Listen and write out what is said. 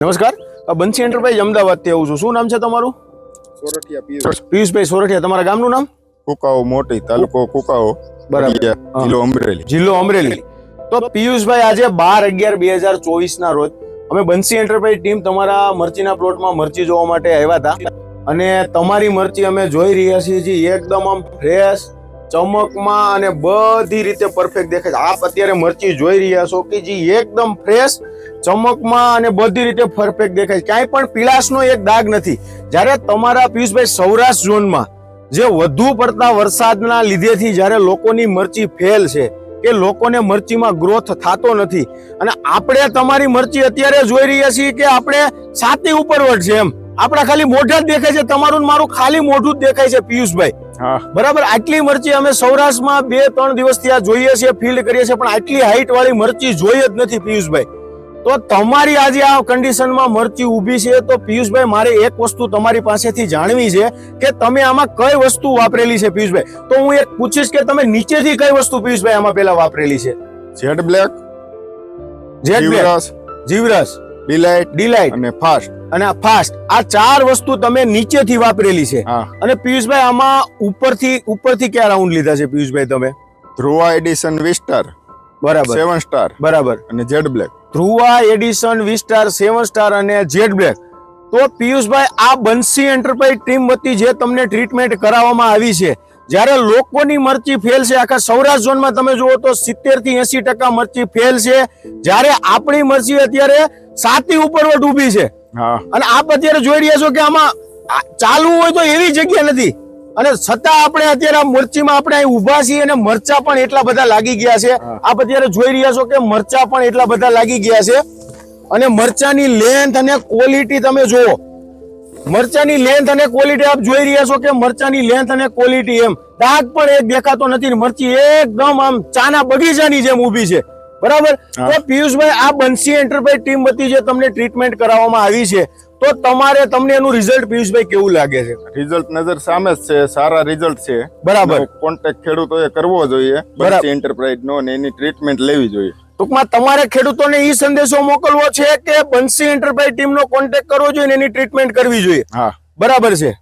નમસ્કાર. બંસી એન્ટરપ્રાઇઝ અમદાવાદથી આવું છું. શું નામ છે તમારું? સોરઠિયા પિયુષ. પિયુષભાઈ સોરઠિયા તમારા ગામનું નામ? કુકાઓ મોટી તાલુકો કુકાઓ. બરાબર. જિલ્લો અમરેલી. જિલ્લો અમરેલી. તો પિયુષભાઈ આજે બાર અગિયાર બે હજાર ચોવીસ ના રોજ અમે બંસી એન્ટરપ્રાઇઝ ટીમ તમારા મરચીના પ્લોટમાં મરચી જોવા માટે આવ્યા હતા. અને તમારી મરચી અમે જોઈ રહ્યા છીએ જે એકદમ આમ ફ્રેશ ચમકમાં અને બધી રીતે પરફેક્ટ દેખાય છે. આપ અત્યારે મરચી જોઈ રહ્યા છો કે જે એકદમ ફ્રેશ ચમકમાં અને બધી રીતે પરફેક્ટ દેખાય છે. ક્યાંય પણ પીળાશનો એક દાગ નથી. જ્યારે તમારા પિયુષભાઈ સૌરાષ્ટ્ર ઝોનમાં જે વધુ પડતા વરસાદના લીધેથી જ્યારે લોકોની મરચી ફેલ છે કે લોકોને મરચીમાં ગ્રોથ થતો નથી, અને આપણે તમારી મરચી અત્યારે જોઈ રહ્યા છીએ કે આપણે સાતી ઉપરવટ છે એમ. આપણા ખાલી મોઢા જ દેખાય છે, તમારું મારું ખાલી મોઢું જ દેખાય છે, પિયુષભાઈ. બરાબર આટલી મરચી અમે સૌરાષ્ટ્રમાં બે ત્રણ દિવસથી આ જોઈએ છીએ ફિલ્ડ કરીએ છીએ પણ આટલી હાઈટ વાળી મરચી જોઈ જ નથી પિયુષભાઈ. તો તમારી આજે આ કન્ડિશનમાં મરચી ઊભી છે તો પિયુષભાઈ મારે એક વસ્તુ તમારી પાસેથી જાણવી છે કે તમે આમાં કઈ વસ્તુ વાપરેલી છે પિયુષભાઈ? તો હું એક પૂછીશ કે તમે નીચેથી કઈ વસ્તુ પિયુષભાઈ આમાં પેલા વાપરેલી છે? જેડ બ્લેક જેટ બ્લેક, જીવરસ જીવરસ. Delight delight. અને ફાસ્ટ. અને આ ફાસ્ટ આ ચાર વસ્તુ તમે નીચેથી વાપરેલી છે. અને પિયુષભાઈ આમાં ઉપરથી ઉપરથી ક્યાં રાઉન્ડ લીધા છે પિયુષભાઈ તમે? Dhruva edition V star. બરાબર. Seven star. બરાબર. અને jade black. Dhruva edition V star seven star અને જેડ બ્લેક. તો પિયુષભાઈ આ બંસી એન્ટરપ્રાઇઝ ટીમ વતી જે તમને ટ્રીટમેન્ટ કરાવવામાં આવી છે જ્યારે લોકોની મરચી ફેલ છે આખા સૌરાષ્ટ્ર ઝોનમાં તમે જુઓ તો સિત્તેરથી એસી ટકા મરચી ફેલ છે. જ્યારે આપણી મરચી અત્યારે સાતી ઉપરવટ ઊભી છે. અને આપ અત્યારે જોઈ રહ્યા છો કે આમાં ચાલવું હોય તો એવી જગ્યા નથી. અને છતાં આપણે અત્યારે આ મરચીમાં આપણે અહીં ઊભા છીએ અને મરચા પણ એટલા બધા લાગી ગયા છે. આપ અત્યારે જોઈ રહ્યા છો કે મરચા પણ એટલા બધા લાગી ગયા છે. અને મરચાની લેન્થ અને ક્વોલિટી તમે જુઓ. મરચાની લેન્થ અને ક્વોલિટી આપ જોઈ રહ્યા છો કે મરચાની લેન્થ અને ક્વોલિટી એમ. દાગ પણ એક દેખાતો નથી મરચી એકદમ આમ ચાના બગીચાની જેમ ઊભી છે. બરાબર? તો પિયુષભાઈ આ બંસી એન્ટરપ્રાઇઝ ટીમ વતી જે તમને ટ્રીટમેન્ટ કરાવવામાં આવી છે તો તમારે તમને એનું રિઝલ્ટ પિયુષભાઈ કેવું લાગે છે? રિઝલ્ટ નજર સામે જ છે સારા રિઝલ્ટ છે. બરાબર. કોન્ટેક્ટ ખેડૂતોએ કરવો જોઈએ બરાબર. એન્ટરપ્રાઇઝ નો ને એની ટ્રીટમેન્ટ લેવી જોઈએ. ટૂંકમાં તમારે ખેડૂતોને ઈ સંદેશો મોકલવો છે કે બંસી એન્ટરપ્રાઇઝ ટીમનો કોન્ટેક્ટ કરવો જોઈએ એની ટ્રીટમેન્ટ કરવી જોઈએ? હા. બરાબર છે.